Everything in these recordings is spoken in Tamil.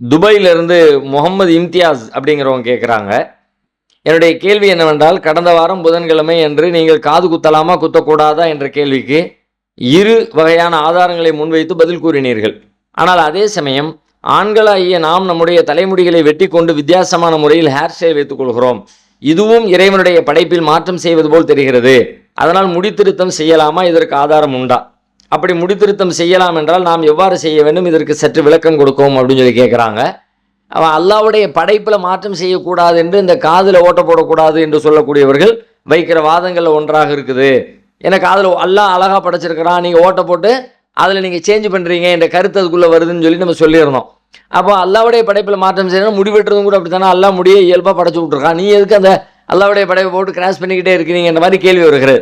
துபாயிலிருந்து முகமது இம்தியாஸ் அப்படிங்கிறவங்க கேட்குறாங்க என்னுடைய கேள்வி என்னவென்றால் கடந்த வாரம் புதன்கிழமை என்று நீங்கள் காது குத்தலாமா குத்தக்கூடாதா என்ற கேள்விக்கு இரு வகையான ஆதாரங்களை முன்வைத்து பதில் கூறினீர்கள். ஆனால் அதே சமயம் ஆண்களாகிய நாம் நம்முடைய தலைமுடிகளை வெட்டி கொண்டு வித்தியாசமான முறையில் ஹேர் ஸ்டைல் வைத்துக் கொள்கிறோம். இதுவும் இறைவனுடைய படைப்பில் மாற்றம் செய்வது போல் தெரிகிறது. அதனால் முடித்திருத்தம் செய்யலாமா? இதற்கு ஆதாரம் உண்டா? அப்படி முடித்திருத்தம் செய்யலாம் என்றால் நாம் எவ்வாறு செய்ய வேண்டும்? இதற்கு சற்று விளக்கம் கொடுக்கும் அப்படின்னு சொல்லி கேட்குறாங்க அவன் அல்லாவுடைய படைப்பில் மாற்றம் செய்யக்கூடாது என்று இந்த காதில் ஓட்ட போடக்கூடாது என்று சொல்லக்கூடியவர்கள் வைக்கிற வாதங்களில் ஒன்றாக இருக்குது. ஏன்னா காதில் அல்லா அழகாக படைச்சிருக்கிறான். நீங்கள் ஓட்ட போட்டு அதில் நீங்கள் சேஞ்ச் பண்ணுறீங்க என்ற கருத்து அதுக்குள்ளே வருதுன்னு சொல்லி நம்ம சொல்லியிருந்தோம் அப்போ அல்லாவுடைய படைப்பில் மாற்றம் செய்யணும் முடி வெட்டுறதும் கூட அப்படி தானே அல்லா முடியை இயல்பாக படைச்சு விட்ருக்கான் நீ எதுக்கு அந்த அல்லாவுடைய படைப்பை போட்டு கிராஸ் பண்ணிக்கிட்டே இருக்கிறீங்க இந்த மாதிரி கேள்வி வருகிறது.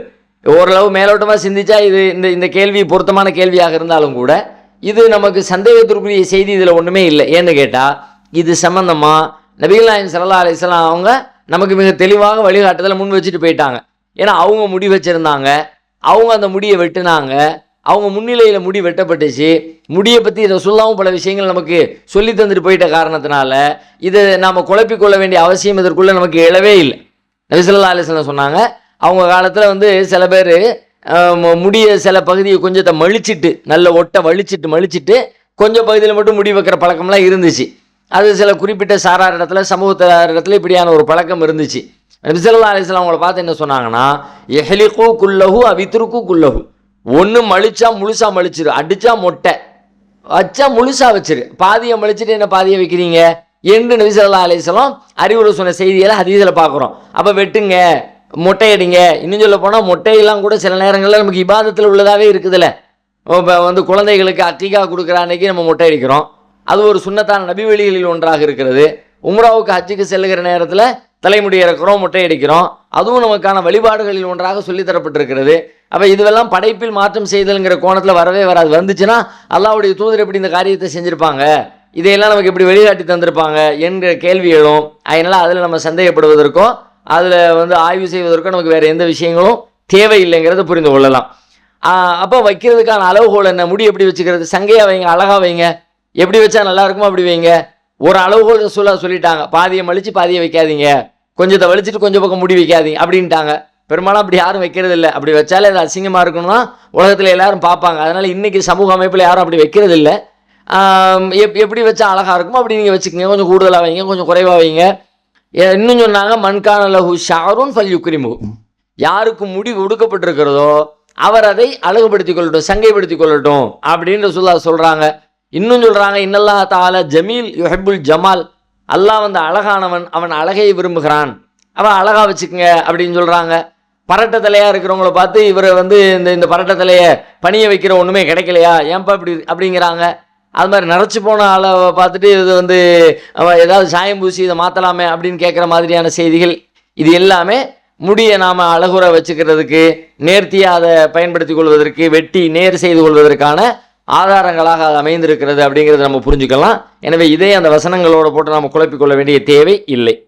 ஓரளவு மேலோட்டமாக சிந்திச்சா இது இந்த இந்த கேள்வி பொருத்தமான கேள்வியாக இருந்தாலும் கூட இது நமக்கு சந்தேகத்திற்குரிய செய்தி இதில் ஒன்றுமே இல்லை. ஏன்னு கேட்டால் இது சம்மந்தமாக நபிகள் நாயகம் சல்லா அலிஸ்லாம் அவங்க நமக்கு மிக தெளிவாக வழிகாட்டுதலை முன் வச்சுட்டு போயிட்டாங்க. ஏன்னா அவங்க முடி வச்சுருந்தாங்க. அவங்க அந்த முடியை வெட்டினாங்க. அவங்க முன்னிலையில் முடி வெட்டப்பட்டுச்சு. முடியை பற்றி ரசுல்லாவும் பல விஷயங்கள் நமக்கு சொல்லி தந்துட்டு போயிட்ட காரணத்தினால இதை நாம் குழப்பிக்கொள்ள வேண்டிய அவசியம் இதற்குள்ளே நமக்கு எழவே இல்லை. நபிசல்லா அலிஸ்லாம் சொன்னாங்க அவங்க காலத்தில் வந்து சில பேர் முடிய சில பகுதியை கொஞ்சத்தை மழிச்சிட்டு நல்ல ஒட்டை வலிச்சிட்டு மழிச்சிட்டு கொஞ்சம் பகுதியில் மட்டும் முடி வைக்கிற பழக்கம்லாம் இருந்துச்சு. அது சில குறிப்பிட்ட சாரார் இடத்துல சமூகத்தார் இடத்துல இப்படியான ஒரு பழக்கம் இருந்துச்சு. நபிசல்லா அலிஸ்லாம் அவங்கள பார்த்து என்ன சொன்னாங்கன்னா எஹலிகு குல்லஹு அவித்ருக்கு குல்லஹு. ஒன்று மலிச்சா முழுசாக மலிச்சிரு அடித்தா மொட்டை. வச்சா முழுசாக வச்சிரு. பாதியை மலிச்சிட்டு என்ன பாதியை வைக்கிறீங்க? என்று நபிசல்லா அலிஸ்லாம் அறிவுரை சொன்ன செய்திகளை அதிகத்தில் பார்க்குறோம். அப்போ வெட்டுங்க. மொட்டையடிங்க. இன்னும் சொல்ல போனால் மொட்டையெல்லாம் கூட சில நேரங்களில் நமக்கு இபாதத்தில் உள்ளதாகவே இருக்குதுல்ல. இப்போ வந்து குழந்தைகளுக்கு அத்திகா கொடுக்குற அன்னைக்கு நம்ம மொட்டை அடிக்கிறோம் அது ஒரு சுண்ணத்தான நபி வழிகளில் ஒன்றாக இருக்கிறது. உம்ராவுக்கு ஹஜ்ஜுக்கு செல்லுகிற நேரத்தில் தலைமுடி இறக்குறோம் மொட்டை அடிக்கிறோம் அதுவும் நமக்கான வழிபாடுகளில் ஒன்றாக சொல்லித்தரப்பட்டிருக்கிறது. அப்போ இதுவெல்லாம் படைப்பில் மாற்றம் செய்தல்ங்கிற கோணத்தில் வரவே வராது. வந்துச்சுன்னா அல்லாவுடைய தூதர் எப்படி இந்த காரியத்தை செஞ்சுருப்பாங்க? இதையெல்லாம் நமக்கு எப்படி வழிகாட்டி தந்திருப்பாங்க? என்ற கேள்வி எழும். அதனால் அதில் நம்ம சந்தேகப்படுவதற்கோ அதில் வந்து ஆய்வு செய்வதற்கு நமக்கு வேறு எந்த விஷயங்களும் தேவையில்லைங்கிறத புரிந்து கொள்ளலாம். அப்போ வைக்கிறதுக்கான அளவுகோல் என்ன? முடி எப்படி வச்சுக்கிறது? சங்கையாக வைங்க அழகாக வைங்க. எப்படி வச்சா நல்லா இருக்குமோ அப்படி வைங்க. ஒரு அளவுகோல் சொல்ல சொல்லிட்டாங்க. பாதியை மலிச்சு பாதியை வைக்காதீங்க. கொஞ்சத்தை வலிச்சிட்டு கொஞ்சம் பக்கம் முடி வைக்காதீங்க அப்படின்ட்டாங்க. பெரும்பாலும் அப்படி யாரும் வைக்கிறது இல்லை அப்படி வச்சாலே அது அசிங்கமாக இருக்கணும்னா உலகத்தில் எல்லாரும் பார்ப்பாங்க. அதனால் இன்றைக்கி சமூக அமைப்பில் யாரும் அப்படி வைக்கிறது இல்லை எப் எப்படி வச்சா அழகாக இருக்குமோ அப்படி நீங்கள் வச்சுக்கோங்க. கொஞ்சம் கூடுதலாக வைங்க கொஞ்சம் குறைவாக வைங்க. இன்னும் சொன்னாங்க மண்கான லஹு ஷாரூன் ஃபல் யுக்ரிமு யாருக்கு முடி ஒடுக்கப்பட்டிருக்கிறதோ அவர் அதை அழகுபடுத்திக் கொள்ளட்டும் சங்கைப்படுத்திக் கொள்ளட்டும் அப்படின்னு சொல்லா சொல்கிறாங்க இன்னும் சொல்கிறாங்க இன்னல்லா தால ஜமீல் யுஹபுல் ஜமால். அல்லாஹ் வந்து அழகானவன் அவன் அழகை விரும்புகிறான். அவன் அழகா வச்சுக்கங்க அப்படின்னு சொல்கிறாங்க பரட்ட தலையாக இருக்கிறவங்கள பார்த்து இவரை வந்து இந்த இந்த பரட்ட தலையை பணிய வைக்கிற ஒன்றுமே கிடைக்கலையா? ஏன்பா இப்படி அப்படிங்கிறாங்க. அது மாதிரி நிறச்சி போன ஆளை பார்த்துட்டு இது வந்து அவன் ஏதாவது சாயம் பூசி இதை மாற்றலாமே அப்படின்னு கேட்குற மாதிரியான செய்திகள் இது எல்லாமே முடியை நாம் அழகுற வச்சுக்கிறதுக்கு நேர்த்தியாக அதை பயன்படுத்தி கொள்வதற்கு வெட்டி நேர் செய்து கொள்வதற்கான ஆதாரங்களாக அது அமைந்திருக்கிறது அப்படிங்கிறத நம்ம புரிஞ்சுக்கலாம். எனவே இதே அந்த வசனங்களோட போட்டு நாம் குழப்பிக்கொள்ள வேண்டிய தேவை இல்லை.